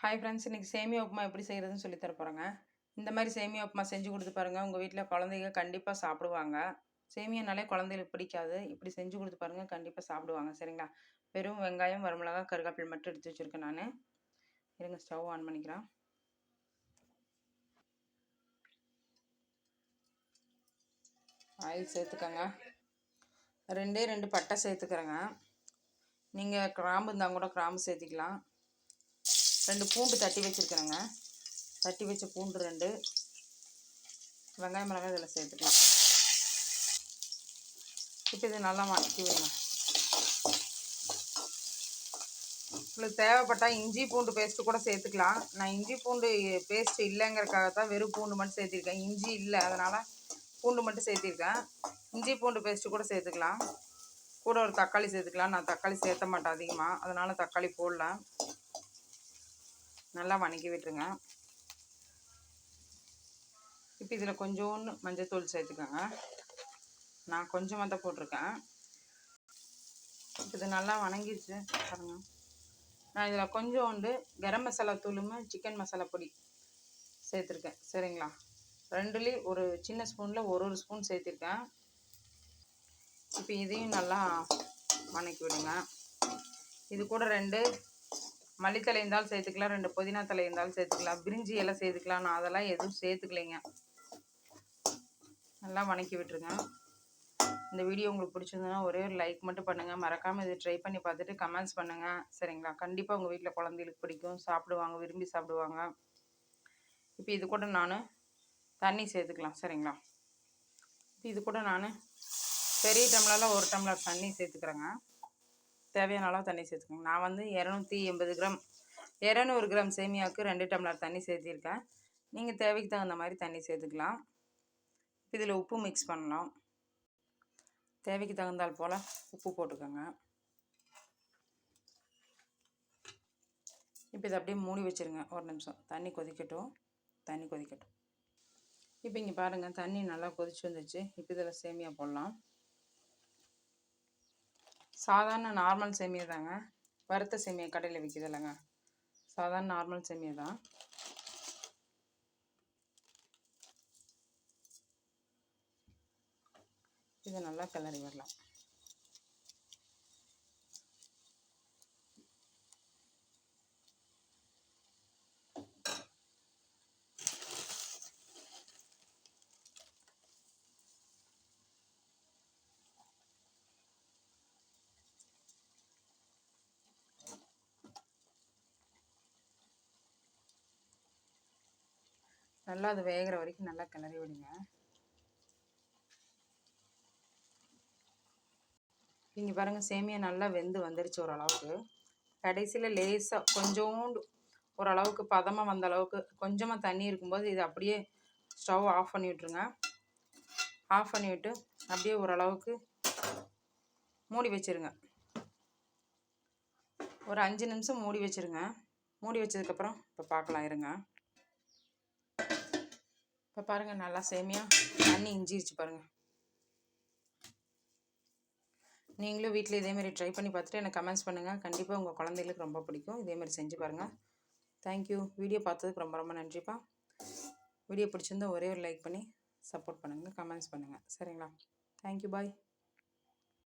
Hi friends இன்றைக்கி சேமியா உப்புமா எப்படி செய்கிறதுன்னு சொல்லி தர போகிறேங்க இந்த மாதிரி சேமியா உப்புமா செஞ்சு கொடுத்து பாருங்கள் உங்கள் வீட்டில் குழந்தைங்க கண்டிப்பாக சாப்பிடுவாங்க. சேமியானாலே குழந்தைகளுக்கு பிடிக்காது. இப்படி செஞ்சு கொடுத்து பாருங்கள் கண்டிப்பாக சாப்பிடுவாங்க. சரிங்களா? வெறும் வெங்காயம் வரமிளகா கருகாப்பில் மட்டும் எடுத்து வச்சுருக்கேன் நான். இருங்க ஸ்டவ் ஆன் பண்ணிக்கிறேன். ஆயில் சேர்த்துக்கோங்க. ரெண்டே ரெண்டு பட்டை சேர்த்துக்கிறேங்க. நீங்கள் கிராம்பு இருந்தால் கூட கிராம்பு சேர்த்திக்கலாம். ரெண்டு பூண்டு தட்டி வச்சுருக்கிறேங்க. தட்டி வச்ச பூண்டு ரெண்டு. வெங்காயம் மிளகாய் இதில் சேர்த்துக்கலாம். இப்போ இது நல்லா வதக்கி விடுங்க. உங்களுக்கு தேவைப்பட்டால் இஞ்சி பூண்டு பேஸ்ட்டு கூட சேர்த்துக்கலாம். நான் இஞ்சி பூண்டு பேஸ்ட்டு இல்லைங்கிறக்காக தான் வெறும் பூண்டு மட்டும் சேர்த்திருக்கேன். இஞ்சி இல்லை அதனால் பூண்டு மட்டும் சேர்த்திருக்கேன். இஞ்சி பூண்டு பேஸ்ட்டு கூட சேர்த்துக்கலாம். கூட ஒரு தக்காளி சேர்த்துக்கலாம். நான் தக்காளி சேர்த்த மாட்டேன் அதிகமாக அதனால் தக்காளி போடல. நல்லா வணக்கி விட்டுருங்க. இப்போ இதில் கொஞ்சோண்டு மஞ்சத்தூள் சேர்த்துக்கோங்க. நான் கொஞ்சமாக தான் போட்டிருக்கேன். இப்போ இது நல்லா வணங்கிடுச்சு பாருங்க. நான் இதில் கொஞ்சோண்டு கரம் மசாலா தூளுமே சிக்கன் மசாலா பொடி சேர்த்துருக்கேன். சரிங்களா? ரெண்டுலேயும் ஒரு சின்ன ஸ்பூனில் ஒரு ஒரு ஸ்பூன் சேர்த்துருக்கேன். இப்போ இதையும் நல்லா வணக்கி விடுங்க. இது கூட ரெண்டு மல்லித்தலை இருந்தாலும் சேர்த்துக்கலாம் ரெண்டு புதினா தலை இருந்தாலும் சேர்த்துக்கலாம் பிரிஞ்சி எல்லாம் சேர்த்துக்கலாம் நான் அதெல்லாம் எதுவும் சேர்த்துக்கலைங்க. நல்லா வணக்கி விட்டுருங்க. இந்த வீடியோ உங்களுக்கு பிடிச்சிருந்ததுன்னா ஒரே ஒரு லைக் மட்டும் பண்ணுங்கள் மறக்காமல் இதை ட்ரை பண்ணி பார்த்துட்டு கமெண்ட்ஸ் பண்ணுங்கள் சரிங்களா? கண்டிப்பாக உங்கள் வீட்டில் குழந்தைகளுக்கு பிடிக்கும். சாப்பிடுவாங்க விரும்பி சாப்பிடுவாங்க. இப்போ இது கூட நான் தண்ணி சேர்த்துக்கலாம். சரிங்களா? இப்போ இது கூட நான் பெரிய டம்ளரில் ஒரு டம்ளர் தண்ணி சேர்த்துக்கிறேங்க. தேவையான அளவு தண்ணி சேர்த்துக்கோங்க. நான் வந்து இரநூத்தி எண்பது கிராம் இரநூறு கிராம் சேமியாவுக்கு ரெண்டு டம்ளர் தண்ணி சேர்த்திருக்கேன். நீங்கள் தேவைக்கு தகுந்த மாதிரி தண்ணி சேர்த்துக்கலாம். இதில் உப்பு மிக்ஸ் பண்ணலாம். தேவைக்கு தகுந்தால் போல் உப்பு போட்டுக்கோங்க. இப்போ இதை அப்படியே மூடி வச்சுருங்க. ஒரு நிமிஷம். தண்ணி கொதிக்கட்டும். தண்ணி கொதிக்கட்டும். இப்போ இங்கே பாருங்கள் தண்ணி நல்லா கொதிச்சு வந்துச்சு. இப்போ இதில் சேமியா போடலாம். சாதாரண நார்மல் சேமியா தாங்க. வறுத்த சேமியா கடையில் விற்கிது இல்லைங்க சாதாரண நார்மல் சேமியா தான். இது நல்லா கிளறி வரலாம். நல்லா அது வேகிற வரைக்கும் நல்லா கிளறி விடுங்க. நீங்கள் பாருங்கள் சேமியா நல்லா வெந்து வந்துருச்சு ஓரளவுக்கு. கடைசியில் லேசாக கொஞ்சோண்டு ஓரளவுக்கு பதமாக வந்த அளவுக்கு கொஞ்சமாக தண்ணி இருக்கும்போது இது அப்படியே ஸ்டவ் ஆஃப் பண்ணி விட்ருங்க ஆஃப் பண்ணி விட்டு அப்படியே ஓரளவுக்கு மூடி வச்சுருங்க. ஒரு அஞ்சு நிமிஷம் மூடி வச்சுருங்க. மூடி வச்சதுக்கப்புறம் இப்போ பார்க்கலாம் இருங்க. இப்போ பாருங்கள் நல்லா சேமியா தண்ணி இஞ்சிருச்சு பாருங்கள் நீங்களும் வீட்டில் இதேமாரி ட்ரை பண்ணி பார்த்துட்டு எனக்கு கமெண்ட்ஸ் பண்ணுங்கள் கண்டிப்பாக உங்கள் குழந்தைகளுக்கு ரொம்ப பிடிக்கும். இதேமாரி செஞ்சு பாருங்கள் தேங்க்யூ வீடியோ பார்த்ததுக்கு ரொம்ப ரொம்ப நன்றிப்பா. வீடியோ பிடிச்சிருந்தா ஒரே ஒரு லைக் பண்ணி சப்போர்ட் பண்ணுங்கள் கமெண்ட்ஸ் பண்ணுங்கள் சரிங்களா? Thank you bye